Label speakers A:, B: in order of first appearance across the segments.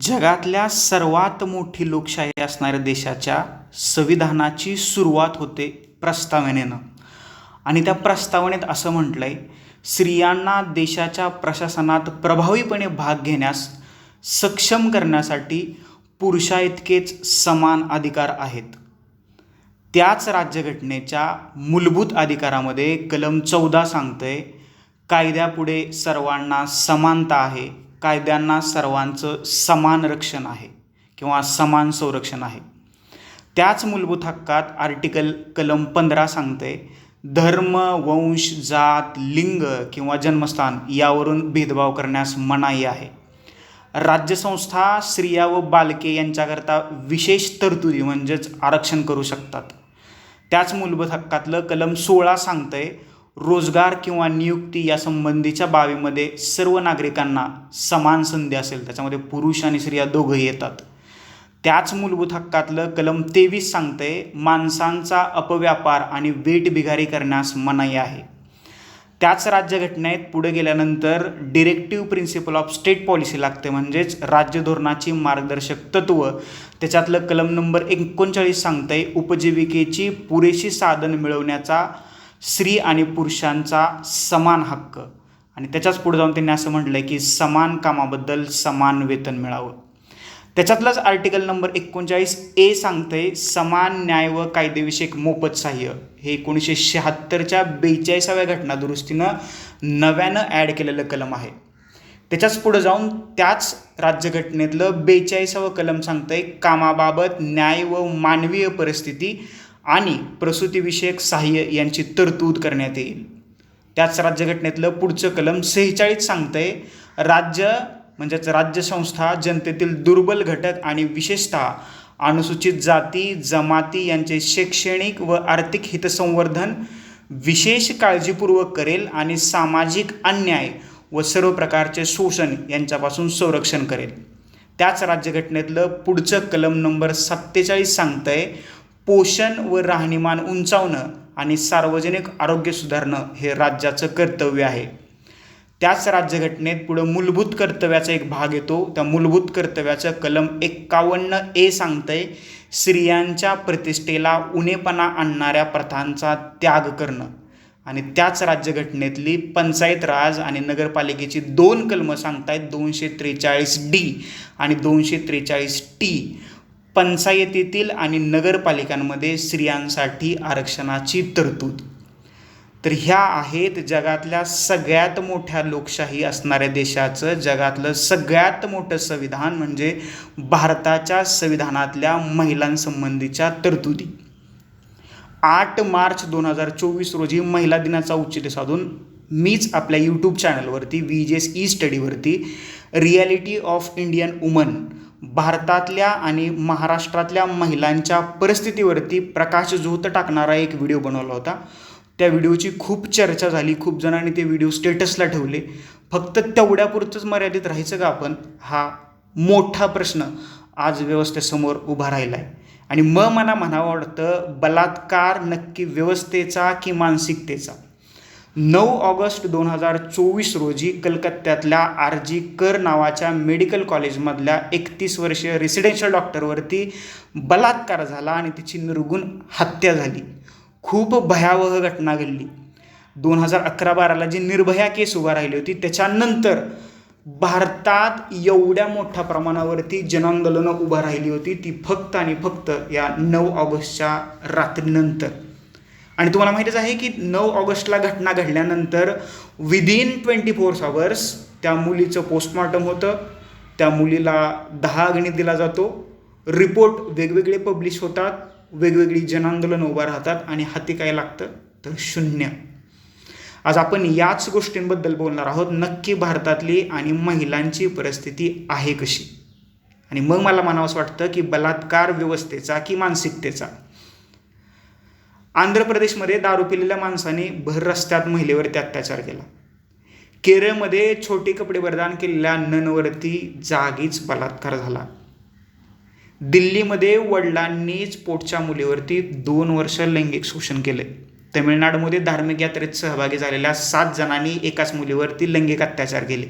A: जगातल्या सर्वात मोठी लोकशाही असणाऱ्या देशाच्या संविधानाची सुरुवात होते प्रस्तावनेनं. आणि त्या प्रस्तावनेत असं म्हटलं आहे स्त्रियांना देशाच्या प्रशासनात प्रभावीपणे भाग घेण्यास सक्षम करण्यासाठी पुरुषाइतकेच समान अधिकार आहेत. त्याच राज्यघटनेच्या मूलभूत अधिकारामध्ये कलम चौदा सांगतंय कायद्यापुढे सर्वांना समानता आहे कायद्यांना सर्वांचं समान रक्षण आहे किंवा समान संरक्षण आहे. त्याच मूलभूत हक्कात आर्टिकल कलम पंधरा सांगते धर्म वंश जात लिंग किंवा जन्मस्थान यावरून भेदभाव करण्यास मनाई आहे. राज्यसंस्था स्त्रिया व बालके यांच्याकरता विशेष तरतुदी म्हणजेच आरक्षण करू शकतात. त्याच मूलभूत हक्कातलं कलम सोळा सांगतंय रोजगार किंवा नियुक्ती या संबंधीच्या बाबीमध्ये सर्व नागरिकांना समान संधी असेल. त्याच्यामध्ये पुरुष आणि स्त्रिया दोघंही येतात. त्याच मूलभूत हक्कातलं कलम तेवीस सांगतंय माणसांचा अपव्यापार आणि वेठबिगारी करण्यास मनाई आहे. त्याच राज्यघटनेत पुढे गेल्यानंतर directive principle of state policy लागते. म्हणजेच राज्य धोरणाची मार्गदर्शक तत्व. त्याच्यातलं कलम नंबर एकोणचाळीस सांगतंय उपजीविकेची पुरेशी साधन मिळवण्याचा स्त्री आणि पुरुषांचा समान हक्क. आणि त्याच्याच पुढे जाऊन त्यांनी असं म्हटलं आहे की समान कामाबद्दल समान वेतन मिळावं. त्याच्यातलंच आर्टिकल नंबर एकोणचाळीस ए सांगतंय समान न्याय व कायदेविषयक मोफत सहाय्य. हे एकोणीसशे शहात्तरच्या बेचाळीसाव्या घटनादुरुस्तीनं नव्यानं ॲड केलेलं कलम आहे. त्याच्याच पुढं जाऊन त्याच राज्यघटनेतलं बेचाळीसावं कलम सांगतंय कामाबाबत न्याय व मानवीय परिस्थिती आणि प्रसूतीविषयक सहाय्य यांची तरतूद करण्यात येईल. त्याच राज्यघटनेतलं पुढचं कलम सेहेचाळीस सांगतंय राज्य म्हणजेच राज्यसंस्था जनतेतील दुर्बल घटक आणि विशेषतः अनुसूचित जाती जमाती यांचे शैक्षणिक व आर्थिक हितसंवर्धन विशेष काळजीपूर्वक करेल आणि सामाजिक अन्याय व सर्व प्रकारचे शोषण यांच्यापासून संरक्षण करेल. त्याच राज्यघटनेतलं पुढचं कलम नंबर सत्तेचाळीस सांगतंय पोषण व राहणीमान उंचावणं आणि सार्वजनिक आरोग्य सुधारणं हे राज्याचं कर्तव्य आहे. त्याच राज्यघटनेत पुढं मूलभूत कर्तव्याचा एक भाग येतो. त्या मूलभूत कर्तव्याचं कलम एक्कावन्न ए सांगतंय स्त्रियांच्या प्रतिष्ठेला उणेपणा आणणाऱ्या प्रथांचा त्याग करणं. आणि त्याच राज्यघटनेतली पंचायत राज आणि नगरपालिकेची दोन कलमं सांगतायत दोनशे त्रेचाळीस डी आणि दोनशे त्रेचाळीस टी. पंचायतीतील आणि नगरपालिकांमध्ये स्त्रियांसाठी आरक्षणाची तरतूद. तर ह्या आहेत जगातल्या सगळ्यात मोठ्या लोकशाही असणाऱ्या देशाचं जगातलं सगळ्यात मोठं संविधान म्हणजे भारताच्या संविधानातल्या महिलांसंबंधीच्या तरतुदी. आठ मार्च दोन हजार चोवीस रोजी महिला दिनाचा औचित्य साधून मीच आपल्या यूट्यूब चॅनलवरती व्ही जे एस ई स्टडीवरती रियालिटी ऑफ इंडियन वुमन भारतातल्या आणि महाराष्ट्रातल्या महिलांच्या परिस्थितीवरती प्रकाशझोत टाकणारा एक व्हिडिओ बनवला होता. त्या व्हिडिओची खूप चर्चा झाली खूप जणांनी ते व्हिडिओ स्टेटसला ठेवले. फक्त तेवढ्यापुरतंच मर्यादित राहायचं का आपण? हा मोठा प्रश्न आज व्यवस्थेसमोर उभा राहिला आहे आणि मग मला म्हणावं वाटतं बलात्कार नक्की व्यवस्थेचा की मानसिकतेचा? नऊ ऑगस्ट दोन हजार चोवीस रोजी कलकत्त्यातल्या आर जी कर नावाच्या मेडिकल कॉलेजमधल्या एकतीस वर्षीय रेसिडेन्शियल डॉक्टरवरती बलात्कार झाला आणि तिची निर्गुण हत्या झाली. खूप भयावह घटना घडली. दोन हजार अकरा बाराला जी निर्भया केस उभा राहिली होती त्याच्यानंतर भारतात एवढ्या मोठ्या प्रमाणावरती जनांदोलनं उभा राहिली होती ती फक्त आणि फक्त या नऊ ऑगस्टच्या रात्रीनंतर. आणि तुम्हाला माहितीच आहे की नऊ ऑगस्टला घटना घडल्यानंतर विदिन ट्वेंटी फोर आवर्स त्या मुलीचं पोस्टमॉर्टम होतं. त्या मुलीला दहा अग्नी दिला जातो. रिपोर्ट वेगवेगळे पब्लिश होतात. वेगवेगळी जनांदोलनं उभा राहतात आणि हाती काय लागतं? तर शून्य. आज आपण याच गोष्टींबद्दल बोलणार आहोत. नक्की भारतातली आणि महिलांची परिस्थिती आहे कशी? आणि मग मला म्हणावंसं वाटतं की बलात्कार व्यवस्थेचा की मानसिकतेचा? आंध्र प्रदेशमध्ये दारू पिलेल्या माणसाने भर रस्त्यात महिलेवरती अत्याचार केला. केरळमध्ये छोटे कपडे वरदान केलेल्या ननवरती जागीच बलात्कार झाला. दिल्लीमध्ये वडिलांनीच पोटच्या मुलीवरती दोन वर्ष लैंगिक शोषण केले. तमिळनाडूमध्ये धार्मिक यात्रेत सहभागी झालेल्या सात जणांनी एकाच मुलीवरती लैंगिक अत्याचार केले.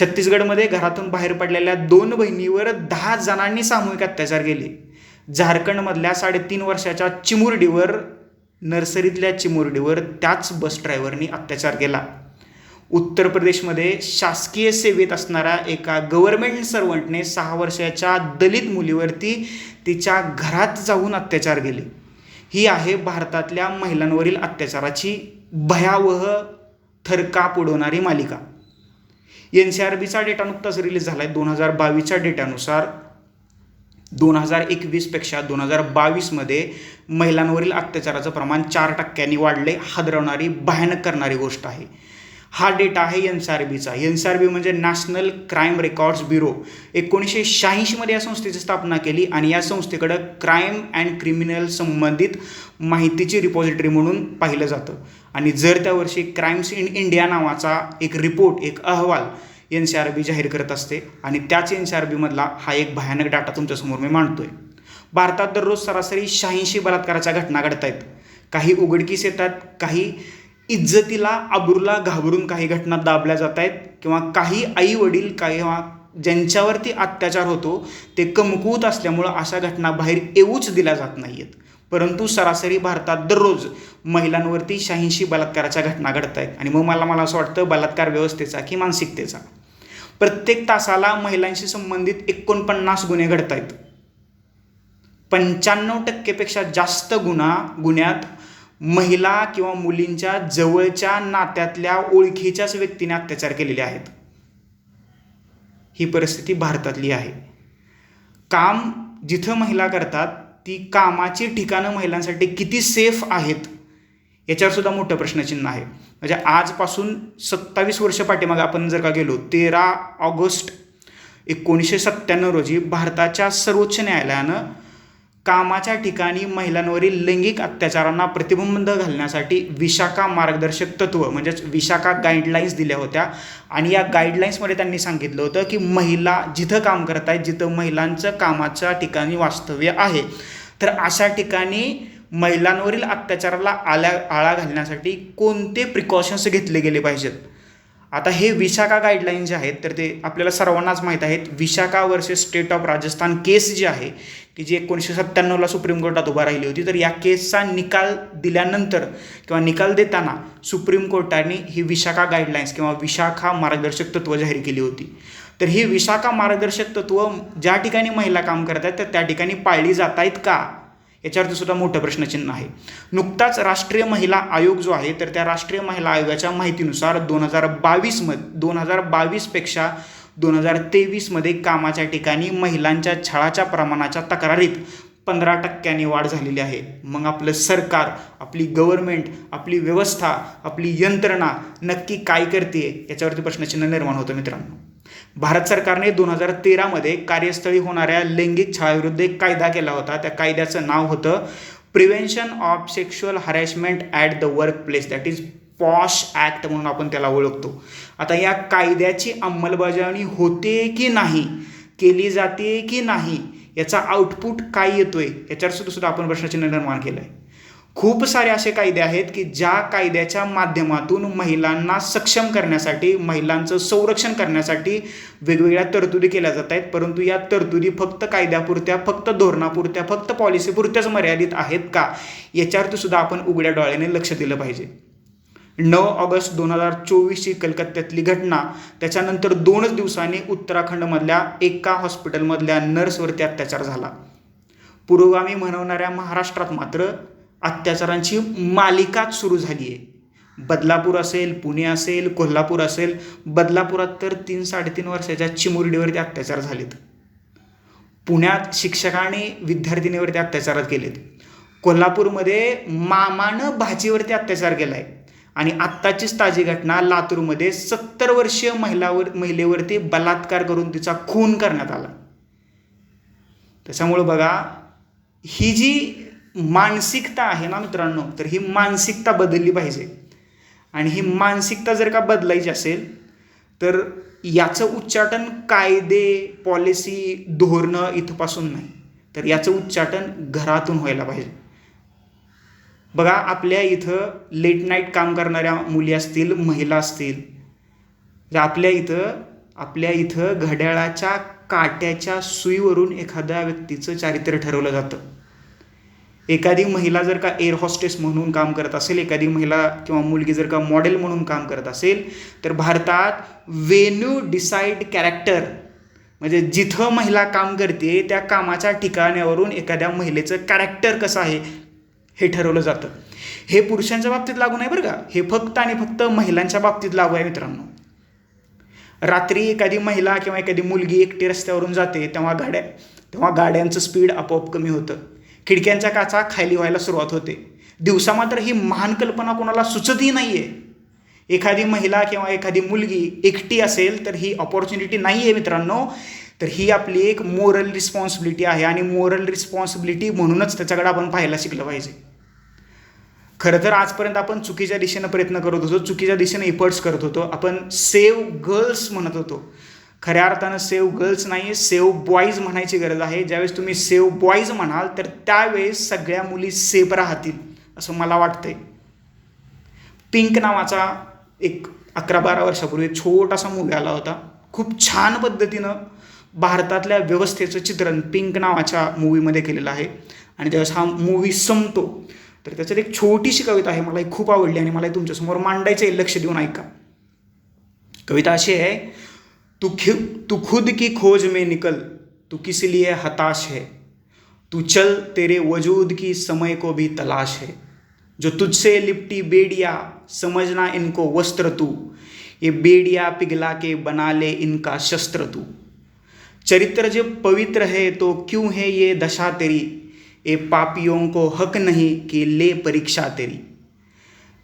A: छत्तीसगडमध्ये घरातून बाहेर पडलेल्या दोन बहिणीवर दहा जणांनी सामूहिक अत्याचार केले. झारखंडमधल्या साडेतीन वर्षाच्या चिमुरडीवर नर्सरीतल्या चिमुरडीवर त्याच बस ड्रायव्हरनी अत्याचार केला. उत्तर प्रदेशमध्ये शासकीय सेवेत असणाऱ्या एका गव्हर्मेंट सर्वंटने सहा वर्षाच्या दलित मुलीवरती तिच्या घरात जाऊन अत्याचार केले. ही आहे भारतातल्या महिलांवरील अत्याचाराची भयावह थरकाप उडवणारी मालिका. एन सी आर बीचा डेटा नुकताच रिलीज झाला आहे दोन हजार बावीसच्या डेटानुसार. दोन हजार एकवीसपेक्षा दोन हजार बावीसमध्ये महिलांवरील अत्याचाराचं प्रमाण चार टक्क्यांनी वाढले हादरवणारी भयानक करणारी गोष्ट आहे. हा डेटा आहे एन सी आर बीचा. एन सी आर बी म्हणजे नॅशनल क्राईम रेकॉर्ड्स ब्युरो. एकोणीसशे शहाऐंशीमध्ये या संस्थेची स्थापना केली आणि या संस्थेकडं क्राईम अँड क्रिमिनल संबंधित माहितीची रिपॉझिटरी म्हणून पाहिलं जातं. आणि जर त्या वर्षी क्राईम्स इन इंडिया नावाचा एक रिपोर्ट एक अहवाल एन सी आर बी जाहीर करत असते आणि त्याच एन सी आर बीमधला हा एक भयानक डाटा तुमच्यासमोर मी मांडतोय. भारतात दररोज सरासरी शहाऐंशी बलात्काराच्या घटना घडत आहेत. काही उघडकीस येतात काही इज्जतीला आबरूला घाबरून काही घटना दाबल्या जात आहेत किंवा काही आई वडील किंवा ज्यांच्यावरती अत्याचार होतो ते कमकुवत असल्यामुळं अशा घटना बाहेर येऊच दिल्या जात नाही आहेत परंतु सरासरी भारतात दररोज महिलांवरती शहाऐंशी बलात्काराच्या घटना घडत आहेत. आणि मग मला मला असं वाटतं बलात्कार व्यवस्थेचा की मानसिकतेचा. प्रत्येक तासाला महिलांशी संबंधित एकोणपन्नास गुन्हे घडत आहेत पंच्याण्णव टक्केपेक्षा जास्त गुन्हा गुन्ह्यात महिला किंवा मुलींच्या जवळच्या नात्यातल्या ओळखीच्याच व्यक्तीने अत्याचार केलेले आहेत. ही परिस्थिती भारतातली आहे. काम जिथं महिला करतात ती कामाची ठिकाणं महिलांसाठी किती सेफ आहेत याच्यावर सुद्धा मोठं प्रश्नचिन्ह आहे. म्हणजे आजपासून सत्तावीस वर्ष पाठीमागे आपण जर का गेलो तेरा ऑगस्ट एकोणीसशे सत्त्याण्णव रोजी भारताच्या सर्वोच्च न्यायालयानं कामाच्या ठिकाणी महिलांवरील लैंगिक अत्याचारांना प्रतिबंध घालण्यासाठी विशाखा मार्गदर्शक तत्व म्हणजेच विशाखा गाईडलाईन्स दिल्या होत्या. आणि या गाईडलाईन्समध्ये त्यांनी सांगितलं होतं की महिला जिथं काम करत आहेत जिथं महिलांचं कामाच्या ठिकाणी वास्तव्य आहे तर अशा ठिकाणी महिलांवरील अत्याचाराला आल्या आळा घालण्यासाठी कोणते प्रिकॉशन्स घेतले गेले पाहिजेत? आता हे विशाखा गाईडलाईन जे आहेत तर ते आपल्याला सर्वांनाच माहीत आहेत. Vishakha versus state of Rajasthan case जी आहे की जी एकोणीसशे सत्त्याण्णवला सुप्रीम कोर्टात उभा राहिली होती तर या केसचा निकाल दिल्यानंतर किंवा निकाल देताना सुप्रीम कोर्टाने ही विशाखा गाईडलाईन्स किंवा विशाखा मार्गदर्शक तत्व जाहीर केली होती. तर ही विशाखा मार्गदर्शक तत्व ज्या ठिकाणी महिला काम करत आहेत तर त्या ठिकाणी पाळली जात आहेत का? याच्यावरती सुद्धा मोठं प्रश्नचिन्ह आहे. नुकताच राष्ट्रीय महिला आयोग जो आहे तर त्या राष्ट्रीय महिला आयोगाच्या माहितीनुसार दोन हजार बावीसमध्ये दोन हजार बावीसपेक्षा दोन हजार तेवीसमध्ये कामाच्या ठिकाणी महिलांच्या छळाच्या प्रमाणाच्या तक्रारीत पंधरा टक्क्यांनी वाढ झालेली आहे. मग आपलं सरकार आपली गव्हर्नमेंट आपली व्यवस्था आपली यंत्रणा नक्की काय करते याच्यावरती प्रश्नचिन्ह निर्माण होतं मित्रांनो. भारत सरकारने दोन हजार तेरामध्ये कार्यस्थळी होणाऱ्या लैंगिक छळाविरुद्ध एक कायदा केला होता. त्या कायद्याचं नाव होतं prevention of sexual harassment at the work place that is POSH act म्हणून आपण त्याला ओळखतो. आता या कायद्याची अंमलबजावणी होते की नाही केली जाते की नाही याचा आउटपुट काय येतोय याच्यावर सुद्धा सुद्धा आपण प्रश्नचिन्ह निर्माण केलं आहे खूप सारे असे कायदे आहेत की ज्या कायद्याच्या माध्यमातून महिलांना सक्षम करण्यासाठी महिलांचं संरक्षण करण्यासाठी वेगवेगळ्या तरतुदी केल्या जात आहेत. परंतु या तरतुदी फक्त कायद्यापुरत्या फक्त धोरणापुरत्या फक्त पॉलिसीपुरत्याच मर्यादित आहेत का? याच्यावरती सुद्धा आपण उघड्या डोळ्याने लक्ष दिलं पाहिजे. नऊ ऑगस्ट दोन हजार चोवीसची कलकत्त्यातली घटना त्याच्यानंतर दोनच दिवसांनी उत्तराखंडमधल्या एका हॉस्पिटलमधल्या नर्सवरती अत्याचार झाला. पुरोगामी म्हणवणाऱ्या महाराष्ट्रात मात्र अत्याचारांची मालिकाच सुरू झाली आहे. बदलापूर असेल पुणे असेल कोल्हापूर असेल बदलापुरात तर तीन साडेतीन वर्षाच्या चिमुरडीवरती अत्याचार झालेत. पुण्यात शिक्षकाने विद्यार्थिनीवरती अत्याचारात केलेत. कोल्हापूरमध्ये मामानं भाजीवरती अत्याचार केला आहे आणि आत्ताचीच ताजी घटना लातूरमध्ये सत्तर वर्षीय महिलावर महिलेवरती बलात्कार करून तिचा खून करण्यात आला. त्याच्यामुळं बघा ही जी मानसिकता आहे ना मित्रांनो? तर ही मानसिकता बदलली पाहिजे. आणि ही मानसिकता जर का बदलायची असेल तर याचं उच्चाटन कायदे पॉलिसी धोरणं इथपासून नाही. तर याचं उच्चाटन घरातून व्हायला पाहिजे. बघा आपल्या इथं लेट नाईट काम करणाऱ्या मुली असतील महिला असतील आपल्या इथं आपल्या इथं घड्याळाच्या काट्याच्या सुईवरून एखाद्या व्यक्तीचं चारित्र्य ठरवलं जातं. एखादी महिला जर का एअर हॉस्टेस म्हणून काम करत असेल एखादी महिला किंवा मुलगी जर का मॉडेल म्हणून काम करत असेल तर भारतात वेन्यू डिसाईड कॅरेक्टर म्हणजे जिथं महिला काम करते त्या कामाच्या ठिकाणावरून एखाद्या महिलेचं कॅरेक्टर कसं आहे हे ठरवलं जातं. हे पुरुषांच्या बाबतीत लागू नाही बरं का? हे फक्त आणि फक्त महिलांच्या बाबतीत लागू आहे मित्रांनो. रात्री एखादी महिला किंवा एखादी मुलगी एकटी रस्त्यावरून जाते तेव्हा गाड्या तेव्हा गाड्यांचं स्पीड आपोआप कमी होतं. खिडक्यांच्या काचा खाली व्हायला सुरुवात होते. दिवसा मात्र ही महान कल्पना कोणाला सुचतही नाही आहे एखादी महिला किंवा एखादी मुलगी एकटी असेल तर ही ऑपॉर्च्युनिटी नाही आहे मित्रांनो. तर ही आपली एक मोरल रिस्पॉन्सिबिलिटी आहे आणि मोरल रिस्पॉन्सिबिलिटी म्हणूनच त्याच्याकडे आपण पाहायला शिकलं पाहिजे. खरं तर आजपर्यंत आपण चुकीच्या दिशेनं प्रयत्न करत होतो चुकीच्या दिशेनं एफर्ट्स करत होतो. आपण सेव्ह गर्ल्स म्हणत होतो. खऱ्या अर्थानं सेव्ह गर्ल्स नाही सेव्ह बॉईज म्हणायची गरज आहे. ज्यावेळेस तुम्ही सेव बॉईज म्हणाल तर त्यावेळेस सगळ्या मुली सेफ राहतील असं मला वाटतंय. पिंक नावाचा एक अकरा बारा वर्षापूर्वी एक छोटासा मूवी आला होता. खूप छान पद्धतीनं भारतातल्या व्यवस्थेचं चित्रण पिंक नावाच्या मूवीमध्ये केलेलं आहे. आणि ज्यावेळेस हा मूवी संपतो. तर त्याच्यात एक छोटीशी कविता आहे मला ही खूप आवडली आणि मला तुमच्यासमोर मांडायचं आहे लक्ष देऊन ऐका. कविता अशी आहे तू तू खुद की खोज में निकल, तू किस लिए हताश है? तू चल, तेरे वजूद की समय को भी तलाश है। जो तुझसे लिपटी बेड़िया, समझना इनको वस्त्र तू। ये बेड़िया पिघला के बना ले इनका शस्त्र तू। चरित्र जब पवित्र है तो क्यों है ये दशा तेरी? ये पापियों को हक नहीं कि ले परीक्षा तेरी।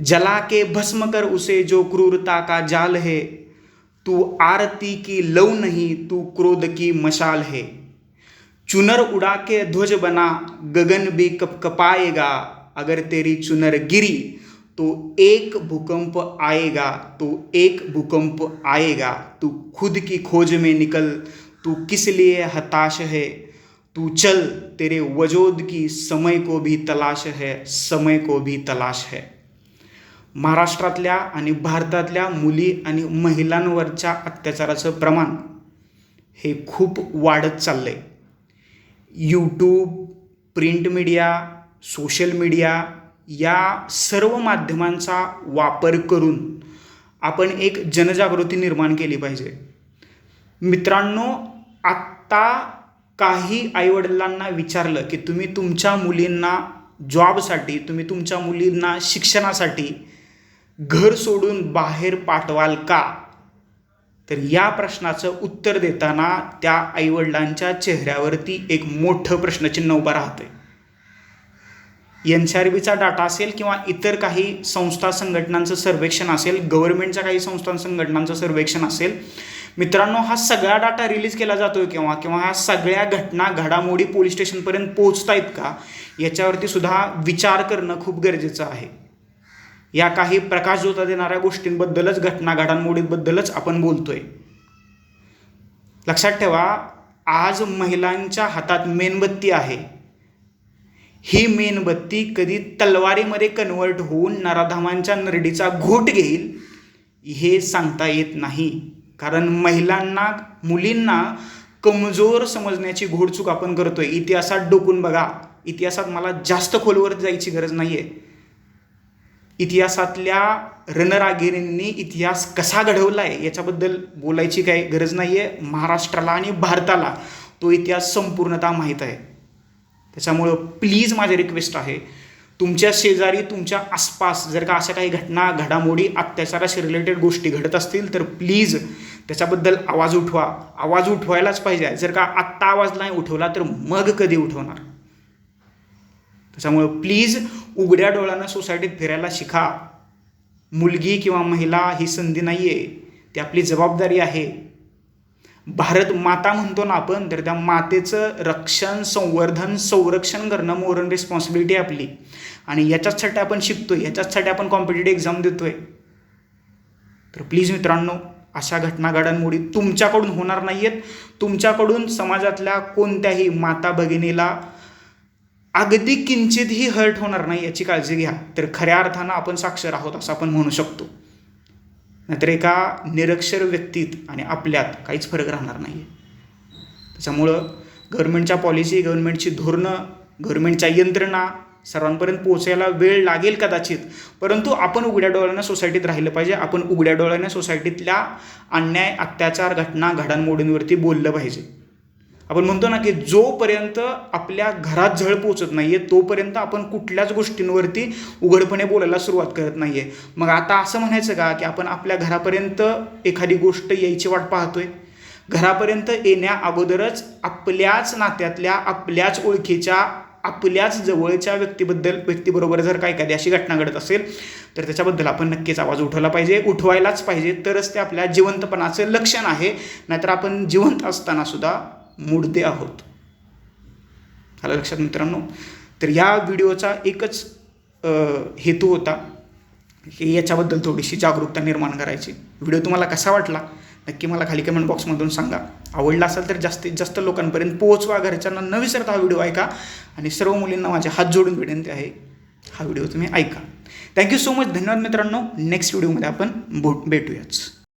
A: जला के भस्म कर उसे जो क्रूरता का जाल है तू आरती की लव नहीं, तू क्रोध की मशाल है। चुनर उड़ा के ध्वज बना, गगन भी कप कपाएगा अगर तेरी चुनर गिरी तो एक भूकंप आएगा तो एक भूकंप आएगा। तू खुद की खोज में निकल, तू किस लिए हताश है? तू चल, तेरे वजोद की समय को भी तलाश है, समय को भी तलाश है। महाराष्ट्रातल्या आणि भारतातल्या मुली आणि महिलांवरच्या अत्याचाराचं प्रमाण हे खूप वाढत चाललं आहे YouTube print media social media या सर्व माध्यमांचा वापर करून आपण एक जनजागृती निर्माण केली पाहिजे. मित्रांनो आत्ता काही आईवडिलांना विचारलं की तुम्ही तुमच्या मुलींना जॉबसाठी तुम्ही तुमच्या मुलींना शिक्षणासाठी घर सोडून बाहेर पाठवाल का? तर या प्रश्नाचं उत्तर देताना त्या आईवडिलांच्या चेहऱ्यावरती एक मोठं प्रश्नचिन्ह उभं राहतं एन सी आर बीचा डाटा असेल किंवा इतर काही संस्था संघटनांचं सर्वेक्षण असेल गव्हर्नमेंटच्या काही संस्था संघटनांचं सर्वेक्षण असेल मित्रांनो हा सगळा डाटा रिलीज केला जातोय किंवा किंवा ह्या सगळ्या घटना घडामोडी पोलीस स्टेशनपर्यंत पोहोचत आहेत का? याच्यावरती सुद्धा विचार करणं खूप गरजेचं आहे. या काही प्रकाशझोता देणाऱ्या गोष्टींबद्दलच घटना घडामोडींबद्दलच आपण बोलतोय. लक्षात ठेवा आज महिलांच्या हातात मेणबत्ती आहे. ही मेणबत्ती कधी तलवारीमध्ये कन्वर्ट होऊन नराधामांच्या नरडीचा घोट घेईल हे सांगता येत नाही. कारण महिलांना मुलींना कमजोर समजण्याची घोडचूक आपण करतोय. इतिहासात डोकून बघा. इतिहासात मला जास्त खोलवर जायची गरज नाही आहे इतिहासातल्या रणरागिरींनी इतिहास कसा घडवला आहे याच्याबद्दल बोलायची काही गरज नाही आहे महाराष्ट्राला आणि भारताला तो इतिहास संपूर्णतः माहीत आहे. त्याच्यामुळं प्लीज माझी रिक्वेस्ट आहे तुमच्या शेजारी तुमच्या आसपास जर का अशा काही घटना घडामोडी अत्याचाराशी रिलेटेड गोष्टी घडत असतील तर प्लीज त्याच्याबद्दल आवाज उठवा. आवाज उठवायलाच पाहिजे. जर का आत्ता आवाज नाही उठवला तर मग कधी उठवणार? त्याच्यामुळं प्लीज उघड्या डोळ्यानं सोसायटीत फिरायला शिका. मुलगी किंवा महिला ही संधी नाही आहे ती आपली जबाबदारी आहे. भारत माता म्हणतो ना आपण तर त्या मातेचं रक्षण संवर्धन संरक्षण करणं मोरन रिस्पॉन्सिबिलिटी आहे आपली. आणि याच्याचसाठी आपण शिकतोय याच्याचसाठी आपण कॉम्पिटेटिव्ह एक्झाम देतो आहे तर प्लीज मित्रांनो अशा घटना घडामोडी तुमच्याकडून होणार नाही आहेत तुमच्याकडून समाजातल्या कोणत्याही माता भगिनीला अगदी किंचितही हर्ट होणार नाही याची काळजी घ्या. तर खऱ्या अर्थानं आपण साक्षर आहोत असं आपण म्हणू शकतो. नाहीतर एका निरक्षर व्यक्तीत आणि आपल्यात काहीच फरक राहणार नाही आहे त्याच्यामुळं गव्हर्नमेंटच्या पॉलिसी गव्हर्नमेंटची धोरणं गव्हर्नमेंटच्या यंत्रणा सर्वांपर्यंत पोहोचायला वेळ लागेल कदाचित. परंतु आपण उघड्या डोळ्यानं सोसायटीत राहिलं पाहिजे. आपण उघड्या डोळ्यानं सोसायटीतल्या अन्याय अत्याचार घटना घडामोडींवरती बोललं पाहिजे. आपण म्हणतो ना की जोपर्यंत आपल्या घरात झळ पोचत नाही आहे तोपर्यंत आपण कुठल्याच गोष्टींवरती उघडपणे बोलायला सुरुवात करत नाही आहे मग आता असं म्हणायचं का की आपण आपल्या घरापर्यंत एखादी गोष्ट यायची वाट पाहतोय? घरापर्यंत येण्या अगोदरच आपल्याच नात्यातल्या आपल्याच ओळखीच्या आपल्याच जवळच्या व्यक्तीबद्दल व्यक्तीबरोबर जर काही एखादी अशी घटना घडत असेल तर त्याच्याबद्दल आपण नक्कीच आवाज उठवला पाहिजे उठवायलाच पाहिजे. तरच ते आपल्या जिवंतपणाचं लक्षण आहे. नाहीतर आपण जिवंत असताना सुद्धा मुडदे आहोत. आलं लक्षात मित्रांनो? तर या व्हिडिओचा एकच हेतू होता. की याच्याबद्दल थोडीशी जागरूकता निर्माण करायची. व्हिडिओ तुम्हाला कसा वाटला? नक्की मला खाली कमेंट बॉक्समधून सांगा. आवडला असेल तर जास्तीत जास्त लोकांपर्यंत पोहोचवा. घरच्यांना न विसरता हा व्हिडिओ ऐका. आणि सर्व मुलींना माझे हात जोडून विनंती आहे हा व्हिडिओ तुम्ही ऐका. थँक्यू सो मच धन्यवाद मित्रांनो. नेक्स्ट व्हिडिओमध्ये आपण बो भेटूयाच.